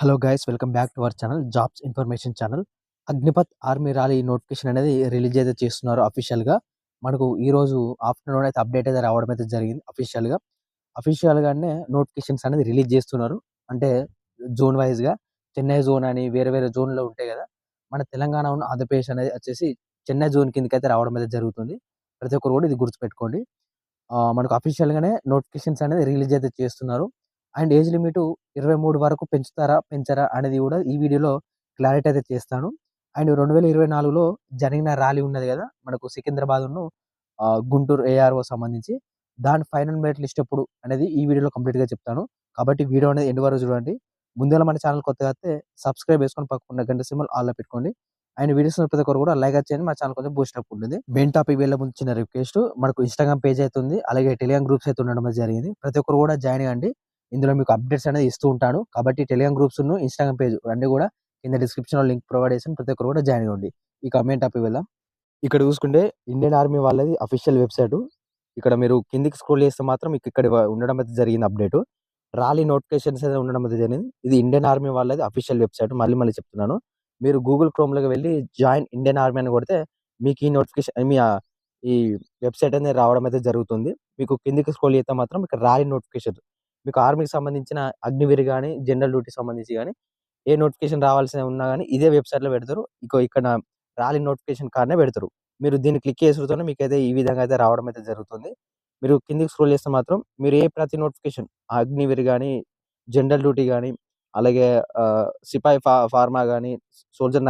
Hello guys welcome back to our channel jobs information channel. Agnipath army rally notification అనేది release అయితే చేస్తున్నారు అఫీషియల్గా. మనకు ఈ రోజు ఆఫ్టర్నూన్ అయితే అప్డేట్ అయితే రావడం అయితే జరిగింది అఫీషియల్గా. అఫీషియల్గానే నోటిఫికేషన్స్ అనేది రిలీజ్ చేస్తున్నారు. అంటే జోన్ వైజ్గా చెన్నై జోన్ అని వేరే వేరే జోన్లో ఉంటాయి కదా మన తెలంగాణ ఉన్న ఆంధ్రప్రదేశ్ అనేది వచ్చేసి చెన్నై జోన్ కిందకి అయితే రావడం అయితే జరుగుతుంది. ప్రతి ఒక్కరు కూడా ఇది గుర్తుపెట్టుకోండి. మనకు అఫీషియల్గానే నోటిఫికేషన్స్ అనేది రిలీజ్ అయితే చేస్తున్నారు. అండ్ ఏజ్ లిమిట్ ఇరవై మూడు వరకు పెంచుతారా పెంచరా అనేది కూడా ఈ వీడియోలో క్లారిటీ అయితే చేస్తాను. అండ్ రెండు వేల ఇరవై నాలుగులో జరిగిన ర్యాలీ ఉన్నది కదా మనకు సికింద్రాబాద్ను గుంటూరు ఏఆర్ఓ సంబంధించి. దాని ఫైనల్ మెరిట్ లిస్ట్ ఎప్పుడు అనేది ఈ వీడియోలో కంప్లీట్గా చెప్తాను. కాబట్టి వీడియో అనేది ఎండు వరకు చూడండి. ముందుగా మన ఛానల్ కొత్తగా అయితే సబ్స్క్రైబ్ చేసుకొని పక్కన గంట సింబల్ ఆల్లో పెట్టుకోండి. అండ్ వీడియోస్ ప్రతి ఒక్కరు కూడా లైక్ చేయండి. మా ఛానల్ కొంచెం బూస్ట్ అప్ ఉంటుంది. మెయిన్ టాపిక్ వెళ్ళే ముందు చిన్న రిక్వెస్ట్. మనకు ఇన్స్టాగ్రామ్ పేజ్ అయితే ఉంది. అలాగే టెలిగ్రామ్ గ్రూప్స్ అయితే ఉండడం జరిగింది. ప్రతి ఒక్కరు కూడా జాయిన్ అవ్వండి. ఇందులో మీకు అప్డేట్స్ అనేది ఇస్తూ ఉంటాను. కాబట్టి టెలిగ్రామ్ గ్రూప్స్ ఇన్స్టాగ్రామ్ పేజ్ రెండు కూడా కింద డిస్క్రిప్షన్లో లింక్ ప్రొవైడ్ చేసి ప్రతి ఒక్కరు కూడా జాయిన్ అవ్వండి. ఈ కమెంట్ టాపిక్ వెళ్దాం. ఇక్కడ చూసుకుంటే ఇండియన్ ఆర్మీ వాళ్ళది అఫీషియల్ వెబ్సైట్ ఇక్కడ మీరు కిందికి స్క్రోల్ చేస్తే మాత్రం మీకు ఇక్కడ ఉండడం అయితే జరిగింది అప్డేట్ ర్యాలీ నోటిఫికేషన్స్ అయితే ఉండడం అయితే జరిగింది. ఇది ఇండియన్ ఆర్మీ వాళ్ళది అఫీషియల్ వెబ్సైట్ మళ్ళీ మళ్ళీ చెప్తున్నాను. మీరు గూగుల్ క్రోమ్లోకి వెళ్ళి జాయిన్ ఇండియన్ ఆర్మీ అని కొడితే మీకు ఈ నోటిఫికేషన్ మీ ఆ ఈ వెబ్సైట్ అనేది రావడం అయితే జరుగుతుంది. మీకు కిందికి స్క్రోల్ చేస్తే మాత్రం ఇక్కడ ర్యాలీ నోటిఫికేషన్ మీకు ఆర్మీకి సంబంధించిన అగ్నివీర్ కానీ జనరల్ డ్యూటీ సంబంధించి కానీ ఏ నోటిఫికేషన్ రావాల్సిన ఉన్నా కానీ ఇదే వెబ్సైట్లో పెడతారు. ఇక ఇక్కడ ర్యాలీ నోటిఫికేషన్ కార్డ్నే పెడతారు. మీరు దీన్ని క్లిక్ చేసుకుంటే మీకు అయితే ఈ విధంగా అయితే రావడం అయితే జరుగుతుంది. మీరు కిందికి స్క్రోల్ చేస్తే మాత్రం మీరు ఏ ప్రతి నోటిఫికేషన్ అగ్నివీర్ కానీ జనరల్ డ్యూటీ కానీ అలాగే సిపాయి ఫా ఫార్మా కానీ సోల్జర్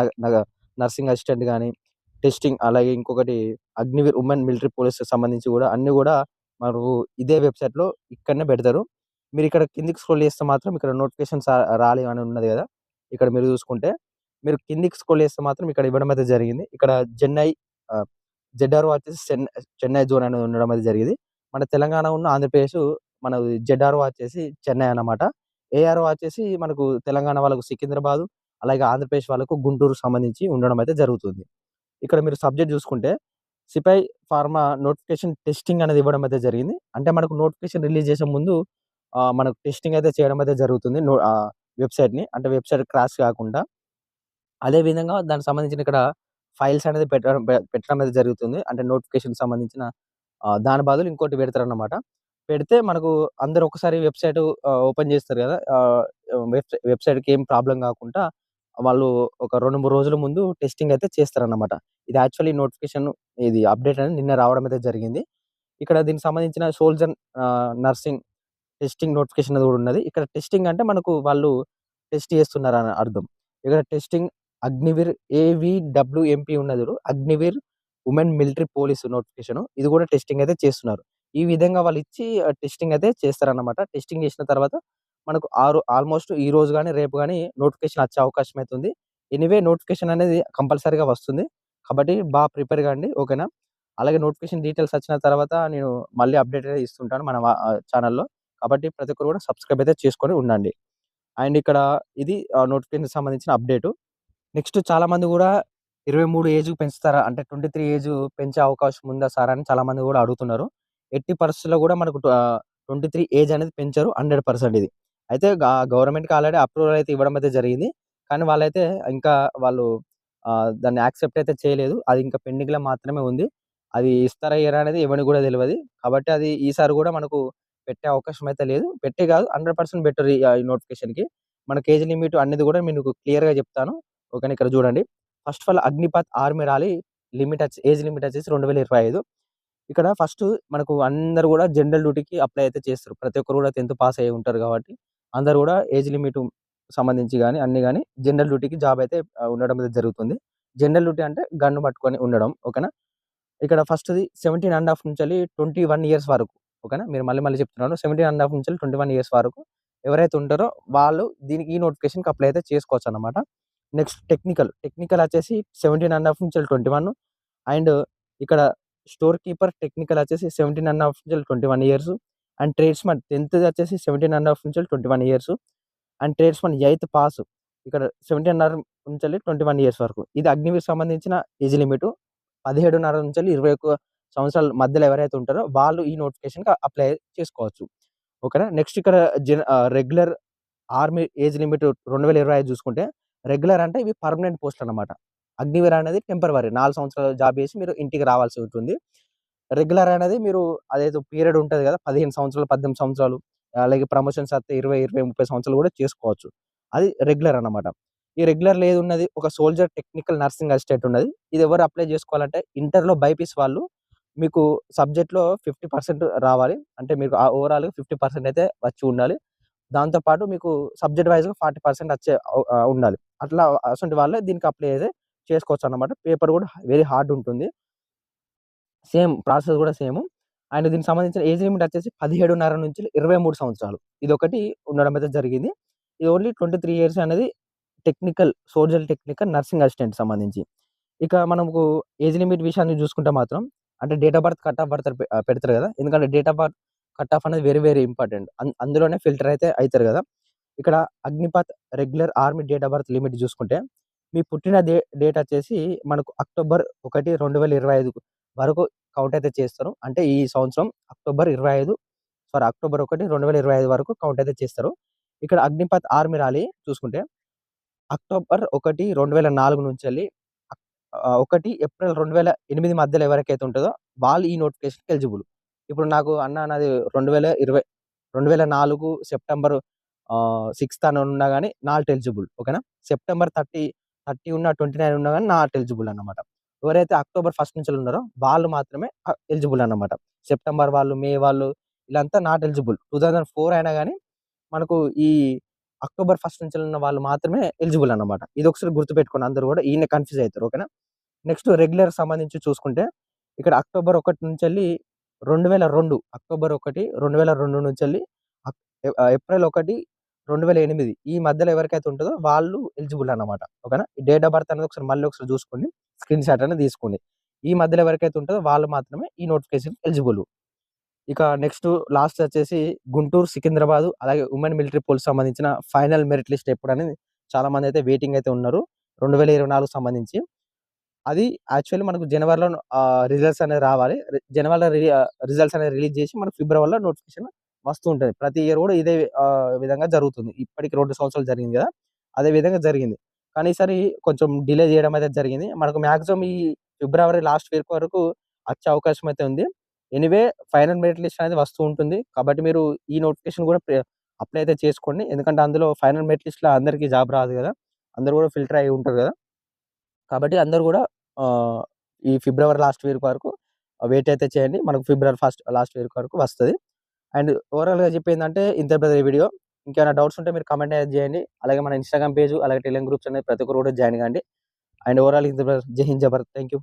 నర్సింగ్ అసిస్టెంట్ కానీ టెస్టింగ్ అలాగే ఇంకొకటి అగ్నివీర్ ఉమెన్ మిలిటరీ పోలీస్ సంబంధించి కూడా అన్నీ కూడా మనకు ఇదే వెబ్సైట్లో ఇక్కడనే పెడతారు. మీరు ఇక్కడ కిందికి స్క్రోల్ చేస్తే మాత్రం ఇక్కడ నోటిఫికేషన్స్ రాలి అని ఉన్నది కదా! ఇక్కడ మీరు చూసుకుంటే మీరు కిందికి స్క్రోల్ చేస్తే మాత్రం ఇక్కడ ఇవ్వడం అయితే జరిగింది. ఇక్కడ చెన్నై జెడ్ఆర్ వచ్చేసి చెన్నై చెన్నై జోన్ అనేది ఉండడం అయితే జరిగింది. మన తెలంగాణ ఉన్న ఆంధ్రప్రదేశ్ మన జెడ్ఆర్ వచ్చేసి చెన్నై అన్నమాట. ఏఆర్ వచ్చేసి మనకు తెలంగాణ వాళ్ళకు సికింద్రాబాద్ అలాగే ఆంధ్రప్రదేశ్ వాళ్ళకు గుంటూరు సంబంధించి ఉండడం అయితే జరుగుతుంది. ఇక్కడ మీరు సబ్జెక్ట్ చూసుకుంటే సిపాయి ఫార్మా నోటిఫికేషన్ టెస్టింగ్ అనేది ఇవ్వడం అయితే జరిగింది. అంటే మనకు నోటిఫికేషన్ రిలీజ్ చేసే ముందు మనకు టెస్టింగ్ అయితే చేయడం అయితే జరుగుతుంది. నో- వెబ్సైట్ని అంటే వెబ్సైట్ క్రాష్ కాకుండా. అదే విధంగా దానికి సంబంధించిన ఇక్కడ ఫైల్స్ అనేది పెట్టడం పెట్టడం అయితే జరుగుతుంది. అంటే నోటిఫికేషన్ సంబంధించిన దాని బదులు ఇంకోటి పెడతారన్నమాట. పెడితే మనకు అందరు ఒకసారి వెబ్సైట్ ఓపెన్ చేస్తారు కదా. వెబ్సైట్ వెబ్సైట్కి ఏం ప్రాబ్లం కాకుండా వాళ్ళు ఒక రెండు మూడు రోజుల ముందు టెస్టింగ్ అయితే చేస్తారన్నమాట. ఇది యాక్చువల్లీ నోటిఫికేషన్ ఇది అప్డేట్ అనేది నిన్న రావడం అయితే జరిగింది. ఇక్కడ దీనికి సంబంధించిన సోల్జర్ నర్సింగ్ టెస్టింగ్ నోటిఫికేషన్ అనేది కూడా ఉన్నది. ఇక్కడ టెస్టింగ్ అంటే మనకు వాళ్ళు టెస్ట్ చేస్తున్నారు అని అర్థం. ఇక్కడ testing Agniveer A V W M P ఉన్నది Agniveer women military police notification. ఇది కూడా టెస్టింగ్ అయితే చేస్తున్నారు. ఈ విధంగా వాళ్ళు ఇచ్చి టెస్టింగ్ అయితే చేస్తారన్నమాట. టెస్టింగ్ చేసిన తర్వాత మనకు ఆరు ఆల్మోస్ట్ ఈ రోజు కానీ రేపు కానీ నోటిఫికేషన్ వచ్చే అవకాశం అయితే ఉంది. ఎనీవే నోటిఫికేషన్ అనేది కంపల్సరీగా వస్తుంది. కాబట్టి బాగా ప్రిపేర్ కాండి ఓకేనా? అలాగే నోటిఫికేషన్ డీటెయిల్స్ వచ్చిన తర్వాత నేను మళ్ళీ అప్డేట్ అయితే ఇస్తుంటాను మన ఛానల్లో. కాబట్టి ప్రతి ఒక్కరు కూడా సబ్స్క్రైబ్ అయితే చేసుకొని ఉండండి. అండ్ ఇక్కడ ఇది నోటిఫికేషన్ సంబంధించిన అప్డేట్. నెక్స్ట్ చాలామంది కూడా ఇరవై మూడు ఏజ్ పెంచుతారా? అంటే ట్వంటీ త్రీ ఏజ్ పెంచే అవకాశం ఉందా సార్ అని చాలామంది కూడా అడుగుతున్నారు. ఎట్టి పరిస్థితుల్లో కూడా మనకు ట్వంటీ త్రీ ఏజ్ అనేది పెంచారు హండ్రెడ్ పర్సెంట్ ఇది. అయితే గవర్నమెంట్కి ఆల్రెడీ అప్రూవల్ అయితే ఇవ్వడం అయితే జరిగింది. కానీ వాళ్ళైతే ఇంకా వాళ్ళు దాన్ని యాక్సెప్ట్ అయితే చేయలేదు. అది ఇంకా పెండింగ్లో మాత్రమే ఉంది. అది ఇస్తారా ఇయ్యరా అనేది ఎవరికి కూడా తెలియదు కాబట్టి అది ఈసారి కూడా మనకు పెట్టే అవకాశం అయితే లేదు. పెట్టే కాదు హండ్రెడ్ పర్సెంట్ బెటర్ ఈ నోటిఫికేషన్కి. మన కేజీ లిమిట్ అనేది కూడా మీకు క్లియర్గా చెప్తాను. ఓకేనా? ఇక్కడ చూడండి. First of all Agnipath army rally limit వచ్చి ఏజ్ లిమిట్ వచ్చేసి రెండు వేల ఇరవై ఐదు. ఇక్కడ ఫస్ట్ మనకు అందరు కూడా జనరల్ డ్యూటీకి అప్లై అయితే చేస్తారు. ప్రతి ఒక్కరు కూడా టెన్త్ పాస్ అయ్యి ఉంటారు కాబట్టి అందరు కూడా ఏజ్ లిమిట్ సంబంధించి కానీ అన్ని కానీ జనరల్ డ్యూటీకి జాబ్ అయితే ఉండడం అయితే జరుగుతుంది. జనరల్ డ్యూటీ అంటే గన్ను పట్టుకొని ఉండడం. ఓకేనా? ఇక్కడ ఫస్ట్ది సెవెంటీన్ అండ్ హాఫ్ నుంచి ట్వంటీ వన్ ఇయర్స్ వరకు ఓకేనా? మీరు మళ్ళీ మళ్ళీ చెప్తున్నాను సెవెంటీన్ అండ్ హాఫ్ నుంచి ట్వంటీ వన్ ఇయర్స్ వరకు ఎవరైతే ఉంటారో వాళ్ళు దీనికి ఈ నోటిఫికేషన్కి అప్లై అయితే చేసుకోవచ్చు అనమాట నెక్స్ట్ టెక్నికల్. టెక్నికల్ వచ్చేసి సెవెంటీన్ అండ్ హాఫ్ నుంచి ట్వంటీ వన్ అండ్ ఇక్కడ స్టోర్ కీపర్ టెక్నికల్ వచ్చేసి సెవెంటీన్ అండ్ హాఫ్ నుంచి twenty one years and tradesman tenth వచ్చేసి సెవెంటీన్ అండ్ హాఫ్ నుంచి twenty one years and tradesman eighth pass ఇక్కడ seventeen and half నుంచి twenty one years వరకు. ఇది అగ్నివీర్ సంబంధించిన ఏజ్ లిమిట్ పదిహేడున్నర నుంచి ఇరవై ఒక్క సంవత్సరాల మధ్యలో ఎవరైతే ఉంటారో వాళ్ళు ఈ నోటిఫికేషన్కి అప్లై చేసుకోవచ్చు ఓకేనా నెక్స్ట్ ఇక్కడ జన రెగ్యులర్ ఆర్మీ ఏజ్ లిమిట్ 2025 చూసుకుంటే, రెగ్యులర్ అంటే ఇవి పర్మనెంట్ పోస్ట్‌లనమాట. అగ్నివీర్ అనేది టెంపరవరి నాలుగు సంవత్సరాలు జాబ్ చేసి మీరు ఇంటికి రావాల్సి ఉంటుంది. రెగ్యులర్ అనేది మీరు అదేదో పీరియడ్ ఉంటుంది కదా! 15 సంవత్సరాలు, 18 సంవత్సరాలు అలాగే ప్రమోషన్స్ అయితే ఇరవై ఇరవై ముప్పై సంవత్సరాలు కూడా చేసుకోవచ్చు. అది రెగ్యులర్ అన్నమాట. ఈ రెగ్యులర్ లేదు ఉన్నది ఒక సోల్జర్ టెక్నికల్ నర్సింగ్ అసిస్టెంట్ ఉన్నది. ఇది ఎవరు అప్లై చేసుకోవాలంటే ఇంటర్‌లో బైపీస్ వాళ్ళు మీకు సబ్జెక్ట్‌లో 50% రావాలి. అంటే మీకు ఆహ్, ఓవరాల్‌గా 50% అయితే వచ్చి ఉండాలి. దాంతో పాటు మీకు సబ్జెక్ట్ వైజ్గా ఫార్టీ పర్సెంట్ వచ్చే ఉండాలి. అట్లా అటువంటి వాళ్ళే దీనికి అప్లై అయితే చేసుకోవచ్చన్నమాట. పేపర్ కూడా వెరీ హార్డ్ ఉంటుంది. సేమ్ ప్రాసెస్ కూడా సేమ్ అండ్ దీనికి సంబంధించిన ఏజ్ లిమిట్ వచ్చేసి 17.5 నుంచి 23 సంవత్సరాలు. ఇది ఒకటి ఉండడం అయితే జరిగింది. ఇది ఓన్లీ 23 ఇయర్స్ అనేది technical social technical nursing assistant సంబంధించి. ఇక మనకు ఏజ్ లిమిట్ విషయాన్ని చూసుకుంటే మాత్రం అంటే date of birth, cut off birth పెడతారు కదా! ఎందుకంటే date of birth, cut off అనేది వెరీ వెరీ ఇంపార్టెంట్. అందులోనే ఫిల్టర్ అయితే అవుతారు కదా! ఇక్కడ Agnipath regular army date of birth limit చూసుకుంటే, మీ పుట్టిన డే డేట్ వచ్చేసి మనకు అక్టోబర్ 1, 2025 వరకు కౌంట్ అయితే చేస్తారు. అంటే ఈ సంవత్సరం అక్టోబర్ 25 సారీ అక్టోబర్ 1, 2025 వరకు కౌంట్ అయితే చేస్తారు. ఇక్కడ అగ్నిపత్ ఆర్మీ ర్యాలీ చూసుకుంటే, అక్టోబర్ ఒకటి రెండు వేల నాలుగు నుంచి వెళ్ళి ఒకటి ఏప్రిల్ 2008 మధ్యలో ఎవరికైతే ఉంటుందో వాళ్ళు ఈ నోటిఫికేషన్‌కి ఎలిజిబుల్. ఇప్పుడు నాకు అన్న నాది 2020 2004 సెప్టెంబర్ సిక్స్త్ అని ఉన్నా కానీ నాట్ ఎలిజిబుల్. ఓకేనా? సెప్టెంబర్ థర్టీ థర్టీ ఉన్న ట్వంటీ నైన్ ఉన్నా కానీ నాట్ ఎలిజిబుల్ అన్నమాట. ఎవరైతే అక్టోబర్ ఫస్ట్ నుంచి ఉన్నారో వాళ్ళు మాత్రమే ఎలిజిబుల్ అన్నమాట. సెప్టెంబర్ వాళ్ళు, మే వాళ్ళు ఇలాంతా నాట్ ఎలిజిబుల్. 2004 అయినా కానీ మనకు ఈ అక్టోబర్ ఫస్ట్ నుంచి ఉన్న వాళ్ళు మాత్రమే ఎలిజిబుల్ అనమాట ఇది ఒకసారి గుర్తుపెట్టుకుని అందరూ కూడా ఈయన కన్‌ఫ్యూజ్ అవుతారు ఓకేనా? నెక్స్ట్ రెగ్యులర్ సంబంధించి చూసుకుంటే, ఇక్కడ అక్టోబర్ ఒకటి నుంచి వెళ్ళి రెండు వేల రెండు అక్టోబర్ ఒకటి రెండు వేల రెండు నుంచి వెళ్ళి ఏప్రిల్ 1, 2008 ఈ మధ్యలో ఎవరికైతే ఉంటుందో వాళ్ళు ఎలిజిబుల్ అన్నమాట. ఓకేనా? ఈ డేట్ ఆఫ్ బర్త్ అనేది ఒకసారి మళ్ళీ ఒకసారి చూసుకోండి. స్క్రీన్ షాట్ అనేది తీసుకోండి. ఈ మధ్యలో ఎవరికైతే ఉంటుందో వాళ్ళు మాత్రమే ఈ నోటిఫికేషన్ ఎలిజిబుల్. ఇక నెక్స్ట్ లాస్ట్ వచ్చేసి గుంటూరు, సికింద్రాబాద్ అలాగే ఉమెన్ మిలిటరీ పోలీస్ సంబంధించిన ఫైనల్ మెరిట్ లిస్ట్ ఎప్పుడనేది చాలా మంది అయితే వెయిటింగ్ అయితే ఉన్నారు. 2024 సంబంధించి. అది యాక్చువల్లీ మనకు జనవరిలో రిజల్ట్స్ అనేది రావాలి. జనవరిలో రిజల్ట్స్ అనేది రిలీజ్ చేసి మనకు ఫిబ్రవరిలో నోటిఫికేషన్ వస్తూ ఉంటుంది ప్రతి ఇయర్ కూడా ఇదే విధంగా జరుగుతుంది. ఇప్పటికి రెండు సంవత్సరాలు జరిగింది కదా! అదే విధంగా జరిగింది. కానీ ఈసారి కొంచెం డిలే చేయడం అయితే జరిగింది. మనకు మ్యాక్సిమం ఈ ఫిబ్రవరి లాస్ట్ వీక్ వరకు వచ్చే అవకాశం అయితే ఉంది. ఎనీవే ఫైనల్ మెరిట్ లిస్ట్ అనేది వస్తూ ఉంటుంది. కాబట్టి మీరు ఈ నోటిఫికేషన్ కూడా అప్లై అయితే చేసుకోండి. ఎందుకంటే అందులో ఫైనల్ మెరిట్ లిస్ట్‌లో అందరికీ జాబ్ రాదు కదా! అందరూ కూడా ఫిల్టర్ అయి ఉంటారు కదా! కాబట్టి అందరు కూడా ఈ ఫిబ్రవరి లాస్ట్ వీక్ వరకు వెయిట్ అయితే చేయండి. మనకు ఫిబ్రవరి ఫస్ట్ లాస్ట్ వీక్ వరకు వస్తుంది అండ్ ఓవరాల్‌గా చెప్పేందంటే ఇంత పెద్ద వీడియో. ఇంకేమైనా డౌట్స్ ఉంటే మీరు కమెంట్ అనేది చేయండి. అలాగే మన ఇన్‌స్టాగ్రామ్ పేజ్ అలాగే టెలిగ్రామ్ గ్రూప్స్ అనేది ప్రతి ఒక్కరు కూడా జాయిన్ కాండి అండ్ ఓవరాల్ ఇంత బ్రదర్. జై హింద్, జబర్ థ్యాంక్ యూ.